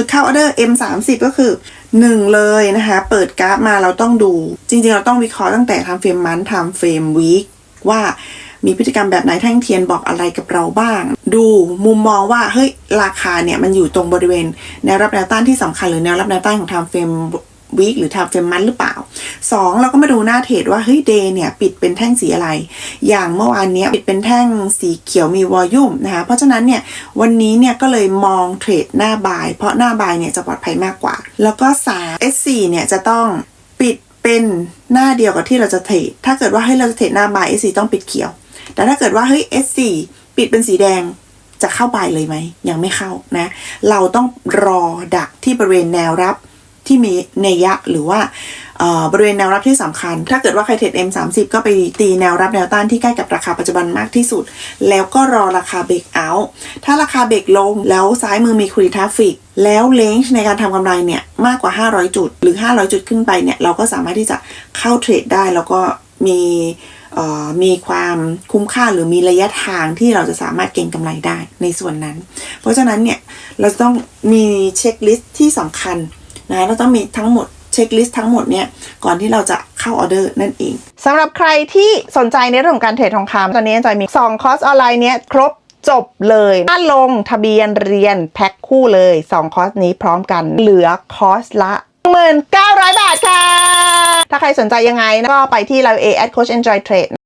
จุดเข้าออเดอร์ M 3 0 ก็คือ 1 เลยนะคะ เปิดกราฟมาเราต้องดู จริงๆ เราต้องวิเคราะห์ตั้งแต่ทำเฟรมมันทำเฟรมวีคว่ามีพฤติกรรมแบบไหนแท่งเทียนบอกอะไรกับเราบ้าง ดูมุมมองว่าเฮ้ยราคาเนี่ยมันอยู่ตรงบริเวณแนวรับแนวต้านที่สำคัญหรือแนวรับแนวต้านของทำเฟรมวีคหรือทำเฟรมมันหรือเปล่า 2 เราก็มาดูหน้าเทรดว่าเฮ้ยเดย์เนี่ยปิดเป็นแท่งสีอะไร อย่างเมื่อวานเนี้ยปิดเป็นแท่งสีเขียวมีวอลลุ่มนะคะเพราะฉะนั้นเนี่ยวันนี้เนี่ยก็เลยมองเทรดหน้าบาย เพราะหน้าบายเนี่ยจะปลอดภัยมากกว่า แล้วก็ 3 S4 เนี่ยจะต้องปิดเป็นหน้าเดียวกับที่เราจะเทรดถ้าเกิดว่าให้เราจะเทรดหน้าบาย S4 ต้องปิดเขียว แต่ถ้าเกิดว่าเฮ้ย S4 ปิดเป็นสีแดงจะเข้าบายเลยไหมยังไม่เข้านะ เราต้องรอดักที่บริเวณแนวรับที่มีเนยะหรือว่า บริเวณแนวรับที่สำคัญ ถ้าเกิดว่าใครเทรด M30 ก็ไปตีแนวรับแนวต้านที่ใกล้กับราคาปัจจุบันมากที่สุด แล้วก็รอราคาเบรกเอาท์ถ้าราคาเบรกลงแล้วซ้ายมือมีคุยทราฟิกแล้วเลนจ์ในการทำกำไรเนี่ยมากกว่า 500 จุด หรือ 500 จุดขึ้นไปเนี่ยเราก็สามารถที่จะเข้าเทรดได้แล้วก็มีมีความคุ้มค่าหรือมีระยะทางที่เราจะสามารถเก็งกำไรได้ในส่วนนั้น เพราะฉะนั้นเนี่ยเราต้องมีเช็คลิสต์ที่สำคัญนะเราต้องมีทั้งหมด ช็คลิสต์ทั้งหมดเนี่ยก่อนที่เราจะเข้าออเดอร์นั่นเองสำหรับใครที่สนใจในเรื่องของการเทรดทองคำตอนนี้จอยมี 2 คอร์สออนไลน์เนี้ยครบจบเลยถ้าลงทะเบียนเรียนแพ็คคู่เลย 2 คอร์สนี้พร้อมกันเหลือคอร์สละ19,000บาทค่ะ ถ้าใครสนใจยังไงก็ไปที่เรา A at Coach Enjoy Trade